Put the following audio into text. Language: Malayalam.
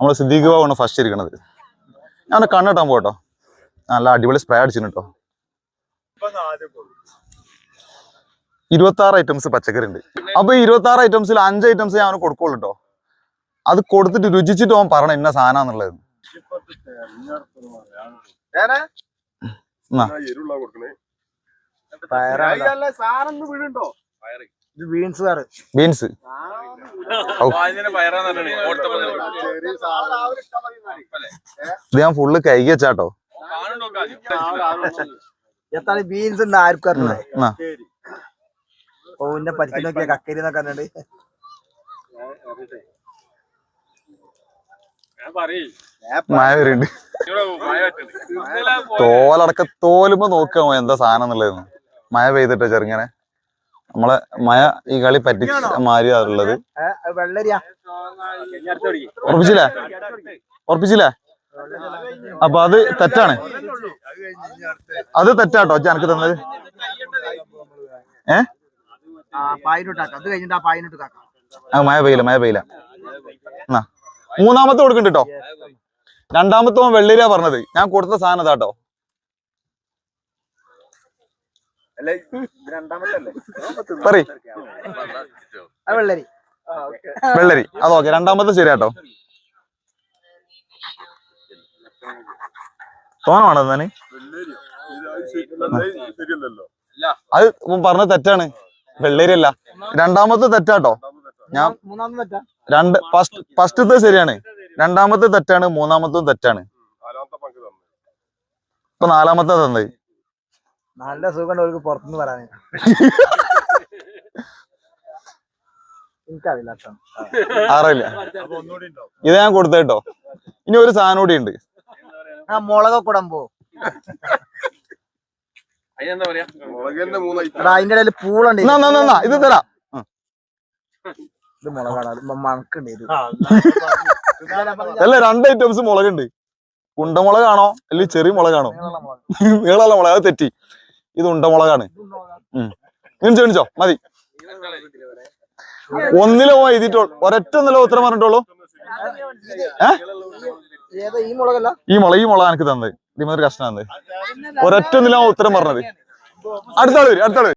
നമ്മളെ സിദ്ദീഖ് ബാബാണ് ഫസ്റ്റ് ഇരിക്കണത്. ഞാൻ കണ്ണിട്ടാൻ പോട്ടോ നല്ല അടിപൊളി സ്പ്രേ അടിച്ചിന് കേട്ടോ ഇരുപത്തി ആറ് ഐറ്റംസ് പച്ചക്കറി ഉണ്ട് അപ്പൊ ഇരുപത്തി ആറ് ഐറ്റംസിൽ അഞ്ച് ഐറ്റംസ് ഞാൻ അവന് കൊടുക്കുള്ളൂ കേട്ടോ അത് കൊടുത്തിട്ട് രുചിച്ചിട്ട് അവൻ പറയണം ഇന്ന സാധനം എന്നുള്ളത് എന്നാ ഇത് ബീൻസ് ബീൻസ് ഇത് ഞാൻ ഫുള്ള് കൈകി വെച്ചാട്ടോ. എത്താണ് ബീൻസ് ഉണ്ട് ആർക്കും അറിയില്ല. എന്നാ ഓന്റെ പരിച്ചു നോക്കിയ കക്കരി എന്നൊക്കെ പറഞ്ഞിട്ട്. മഴ വരുന്നുണ്ട്. തോലടക്ക തോലുമ്പോ നോക്കാമോ എന്താ സാധനം എന്നുള്ളതെന്ന്. മഴ പെയ്തിട്ടോ ചെറുങ്ങനെ? നമ്മളെ മഴ ഈ കളി പറ്റിച്ച് മാറിയാറുള്ളത് ഉറപ്പിച്ചില്ലേ? ഉറപ്പിച്ചില്ലേ? അപ്പൊ അത് തെറ്റാണ്. അത് തെറ്റാട്ടോ അച്ഛൻ എനിക്ക് തന്നത്. ഏ? മഴ പെയ്യില്ല മഴ പെയ്യില്ല. മൂന്നാമത്തെ കൊടുക്കുന്നുണ്ട് കേട്ടോ രണ്ടാമത്തെ വെള്ളരിയാ പറഞ്ഞത്. ഞാൻ കൊടുത്ത സാധനം പറ വെള്ളരി. വെള്ളരി. അത് ഓക്കെ. രണ്ടാമത്തെ ശരിയാട്ടോ തോന്നാണോ തന്നെ അത് പറഞ്ഞ തെറ്റാണ്. വെള്ളരി അല്ല രണ്ടാമത്തെ തെറ്റാട്ടോ ഞാൻ രണ്ട് ഫസ്റ്റ് ഫസ്റ്റത്തെ ശരിയാണ്. രണ്ടാമത്തെ തെറ്റാണ് മൂന്നാമത്തെ തെറ്റാണ്. ഇപ്പൊ നാലാമത്തെ തന്നത്. നല്ല സുഖം അവർക്ക് പുറത്തുനിന്ന് പറയാൻ എനിക്കറിയില്ല അറിയില്ല. ഇത് ഞാൻ കൊടുത്തോ കേട്ടോ. ഇനി ഒരു സാധനം കൂടി ഉണ്ട്. ആ മുളകൊക്കെ ഇടാൻ പോ. എടാ അതിന്റെ ഇടയിൽ പൂളുണ്ട്. ഇത് തരാം. ഇത് മുളകാണ് മണക്കുണ്ട് ഇത്. അല്ല രണ്ട് ഐറ്റംസ് മുളകുണ്ട്. കുണ്ടമുളകാണോ? അല്ലെങ്കിൽ ചെറിയ മുളകാണോ? മുളക്. നീളമുള്ള മുളക് അത് തെറ്റി. ഇത് ഉണ്ടമുളകാണ്. എണിച്ചോ എണിച്ചോ മതി. ഒന്നിലോ എഴുതിട്ടോ ഒരൊറ്റ ഒന്നിലോ ഉത്തരം പറഞ്ഞിട്ടുള്ളൂ. ഏതാ ഈ മുളകല്ല? ഈ മുളക് ഈ മുളക് എനിക്ക് തന്നത്. ഇതിമൊരു കഷ്ണം തന്നത്. ഒരൊറ്റ ഒന്നിലോ ഉത്തരം പറഞ്ഞത്. അടുത്താൾ വരും അടുത്താൾ വരും.